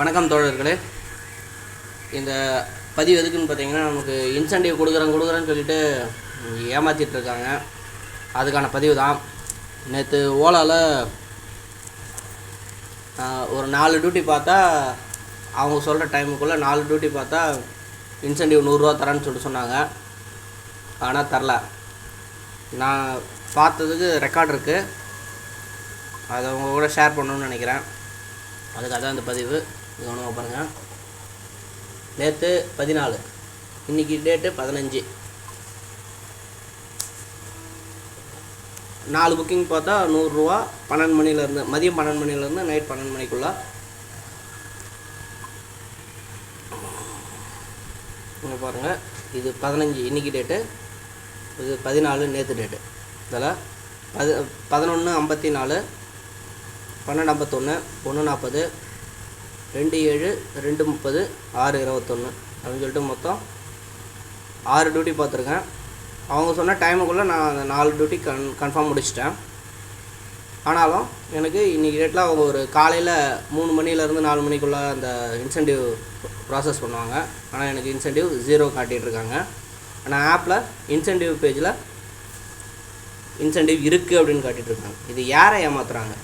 வணக்கம் தோழர்களே. இந்த பதிவு எதுக்குன்னு பார்த்தீங்கன்னா நமக்கு இன்சென்டிவ் கொடுக்குறேன் கொடுக்குறேன்னு சொல்லிட்டு ஏமாற்றிட்டு இருக்காங்க. அதுக்கான பதிவு தான். நேற்று ஓலாவில் ஒரு நாலு டியூட்டி பார்த்தா அவங்க சொல்கிற டைமுக்குள்ளே நாலு டியூட்டி பார்த்தா இன்சென்டிவ் நூறுரூவா தரேன்னு சொல்லிட்டு சொன்னாங்க. ஆனால் தரல. நான் பார்த்ததுக்கு ரெக்கார்ட் இருக்குது அதை அவங்க கூட ஷேர் பண்ணணும்னு நினைக்கிறேன். அதுக்காக தான் இந்த பதிவு. கவனமாக பாருங்கள் நேற்று பதினாலு. இன்னைக்கு டேட்டு பதினஞ்சு. நாலு புக்கிங் பார்த்தா நூறுரூவா பன்னெண்டு மணிலேருந்து மதியம் பன்னெண்டு மணிலேருந்து நைட் பன்னெண்டு மணிக்குள்ளே. இங்கே பாருங்கள் இது பதினஞ்சு இன்னைக்கு டேட்டு இது பதினாலு நேற்று டேட்டு இதில் பதி பதினொன்று ஐம்பத்தி நாலு பன்னெண்டு ஐம்பத்தொன்று ஒன்று நாற்பது ரெண்டு ஏழு ரெண்டு முப்பது ஆறு இருபத்தொன்று அப்படின்னு சொல்லிட்டு மொத்தம் ஆறு டியூட்டி பார்த்துருக்கேன். அவங்க சொன்ன டைமுக்குள்ளே நான் அந்த நாலு டியூட்டி கன் கன்ஃபார்ம் முடிச்சிட்டேன். ஆனாலும் எனக்கு இன்றைக்கி டேட்டில் அவங்க ஒரு காலையில் மூணு மணிலேருந்து நாலு மணிக்குள்ளே அந்த இன்சென்டிவ் ப்ராசஸ் பண்ணுவாங்க. ஆனால் எனக்கு இன்சென்டிவ் ஜீரோ காட்டிகிட்டு இருக்காங்க. ஆனால் ஆப்பில் இன்சென்டிவ் பேஜில் இன்சென்டிவ் இருக்குது அப்படின்னு காட்டிகிட்ருக்காங்க இது யாரை ஏமாத்துறாங்க?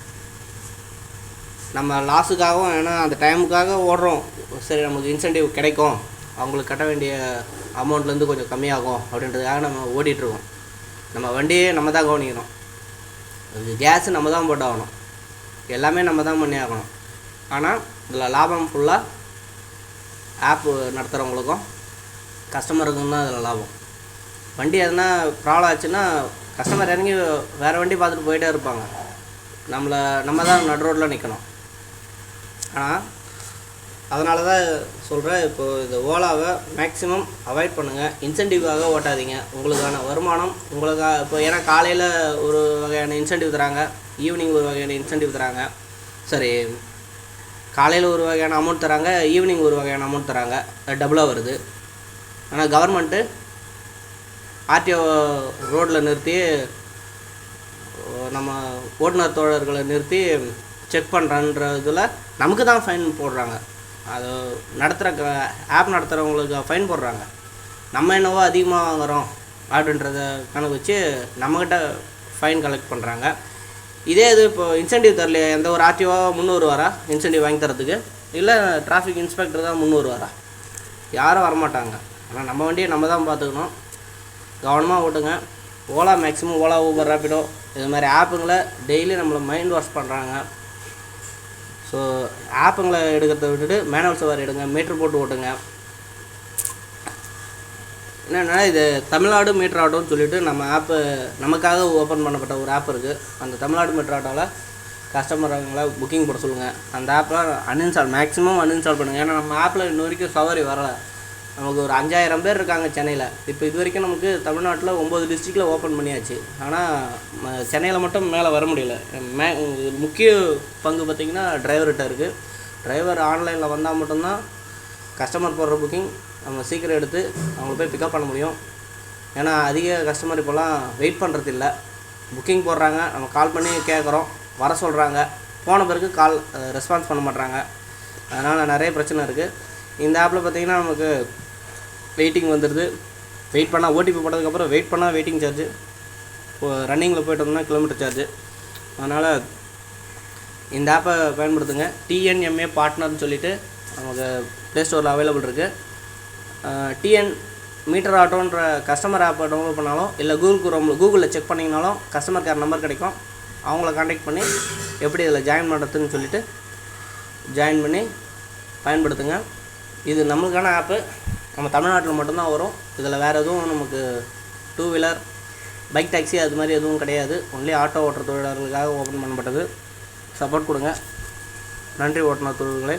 நம்ம லாஸுக்காகவும் ஏன்னா அந்த டைமுக்காக ஓடுறோம். சரி நமக்கு இன்சென்டிவ் கிடைக்கும். அவங்களுக்கு கட்ட வேண்டிய அமௌண்ட்லேருந்து கொஞ்சம் கம்மியாகும் அப்படின்றதுக்காக நம்ம ஓடிட்டுருக்கோம். நம்ம வண்டியே நம்ம தான் கவனிக்கணும். அது கேஸு நம்ம தான் போட்டாகணும். எல்லாமே நம்ம தான் பண்ணி ஆகணும். ஆனால் இதில் லாபம் ஃபுல்லாக ஆப்பு நடத்துகிறவங்களுக்கும் கஸ்டமருக்கும் தான் இதில் லாபம். வண்டி எதனா ப்ராப்ளம் ஆச்சுன்னா கஸ்டமர் இறங்கி வேறு வண்டி பார்த்துட்டு போயிட்டே இருப்பாங்க. நம்மளை நம்ம தான் நடு ரோட்டில் நிற்கணும் ஆனால் அதனால தான் சொல்கிறேன் இப்போது இந்த ஓலாவை மேக்ஸிமம் அவாய்ட் பண்ணுங்கள் இன்சென்டிவ்காக ஓட்டாதீங்க. உங்களுக்கான வருமானம் உங்களுக்காக இப்போ ஏன்னா காலையில் ஒரு வகையான இன்சென்டிவ் தராங்க ஈவினிங் ஒரு வகையான இன்சென்டிவ் தராங்க. சரி காலையில் ஒரு வகையான அமௌண்ட் தராங்க ஈவினிங் ஒரு வகையான அமௌண்ட் தராங்க. டபுளாக வருது. ஆனால் கவர்மெண்ட்டு ஆர்டிஓ ரோட்டில் நிறுத்தி நம்ம ஓட்டுநர் தோழர்களை நிறுத்தி செக் பண்ணுறன்ற இதில் நமக்கு தான் ஃபைன் போடுறாங்க. அது நடத்துகிற ஆப் நடத்துகிறவங்களுக்கு ஃபைன் போடுறாங்க. நம்ம என்னவோ அதிகமாக வாங்குகிறோம் அப்படின்றத கணக்கு வச்சு நம்மக்கிட்ட ஃபைன் கலெக்ட் பண்ணுறாங்க இதே இது இப்போ இன்சென்டிவ் தரலையே? எந்த ஒரு ஆர்டிஓ முந்நூறு வரா? இன்சென்டிவ் வாங்கி தரத்துக்கு இல்லை டிராஃபிக் இன்ஸ்பெக்டர் தான் முந்நூறு வரா? யாரும் வரமாட்டாங்க. ஆனால் நம்ம வண்டியை நம்ம தான் பார்த்துக்கணும். கவனமாக ஓட்டுங்க. ஓலா மேக்ஸிமம் ஓலா ஊபர் ரேப்பிடோ இது மாதிரி ஆப்புங்களை டெய்லி நம்மளை மைண்ட் வாஷ் பண்ணுறாங்க ஸோ ஆப்புங்களை எடுக்கிறத விட்டுட்டு மேனுவல் சவாரி எடுங்க மீட்ரு போட்டு ஓட்டுங்க. என்னென்னா இது தமிழ்நாடு மீட்ரு ஆட்டோன்னு சொல்லிட்டு நம்ம ஆப்பு நமக்காக ஓப்பன் பண்ணப்பட்ட ஒரு ஆப் இருக்குது அந்த தமிழ்நாடு மீட்ரு ஆட்டோவில் கஸ்டமருங்களை புக்கிங் போட சொல்லுங்கள் அந்த ஆப்பில் அன்இன்ஸ்டால் மேக்ஸிமம் அன்இன்ஸ்டால் பண்ணுங்கள் ஏன்னா நம்ம ஆப்பில் இன்ன வரைக்கும் சவாரி வரலை. நமக்கு ஒரு அஞ்சாயிரம் பேர் இருக்காங்க சென்னையில். இப்போ இது வரைக்கும் நமக்கு தமிழ்நாட்டில் ஒம்பது டிஸ்ட்ரிக்டில் ஓப்பன் பண்ணியாச்சு. ஆனால் சென்னையில் மட்டும் மேலே வர முடியல. மே முக்கிய பங்கு பார்த்திங்கன்னா டிரைவர்கிட்ட இருக்குது டிரைவர் ஆன்லைனில் வந்தால் மட்டும்தான் கஸ்டமர் போடுற புக்கிங் நம்ம சீக்கிரம் எடுத்து அவங்கள போய் பிக்கப் பண்ண முடியும். ஏன்னா அதிக கஸ்டமர் இப்போலாம் வெயிட் பண்ணுறது இல்லை. புக்கிங் போடுறாங்க. நம்ம கால் பண்ணி கேட்குறோம் வர சொல்கிறாங்க போன பிறகு கால் ரெஸ்பான்ஸ் பண்ண மாட்றாங்க. அதனால் நிறைய பிரச்சனை இருக்குது இந்த ஆப்பில் பார்த்திங்கன்னா நமக்கு வெயிட்டிங் வந்துடுது வெயிட் பண்ணால் ஓடிபி போட்டதுக்கப்புறம் வெயிட் பண்ணால் வெயிட்டிங் சார்ஜு இப்போ ரன்னிங்கில் போயிட்டு வந்தோம்னா கிலோமீட்டர் சார்ஜு அதனால் இந்த ஆப்பை பயன்படுத்துங்க. டிஎன்எம்ஏ பார்ட்னர்னு சொல்லிட்டு நமக்கு ப்ளே ஸ்டோரில் அவைலபிள் இருக்குது டிஎன் மீட்டர் ஆட்டோன்ற கஸ்டமர் ஆப்பை டவுன்லோட் பண்ணாலும் இல்லை கூகுள் குரோம் கூகுளில் செக் பண்ணிங்கனாலும் கஸ்டமர் கேர் நம்பர் கிடைக்கும். அவங்கள காண்டாக்ட் பண்ணி எப்படி இதில் ஜாயின் பண்ணுறதுன்னு சொல்லிவிட்டு ஜாயின் பண்ணி பயன்படுத்துங்க. இது நம்மளுக்கான ஆப்பு நம்ம தமிழ்நாட்டில் மட்டும்தான் வரும். இதில் வேறு எதுவும் நமக்கு டூ வீலர் பைக் டாக்ஸி அது மாதிரி எதுவும் கிடையாது. ஒன்லி ஆட்டோ ஓட்டுற தொழிலாளர்களுக்காக ஓப்பன் பண்ணப்பட்டது. சப்போர்ட் கொடுங்க. நன்றி ஓட்டுநர் தொழில்களே.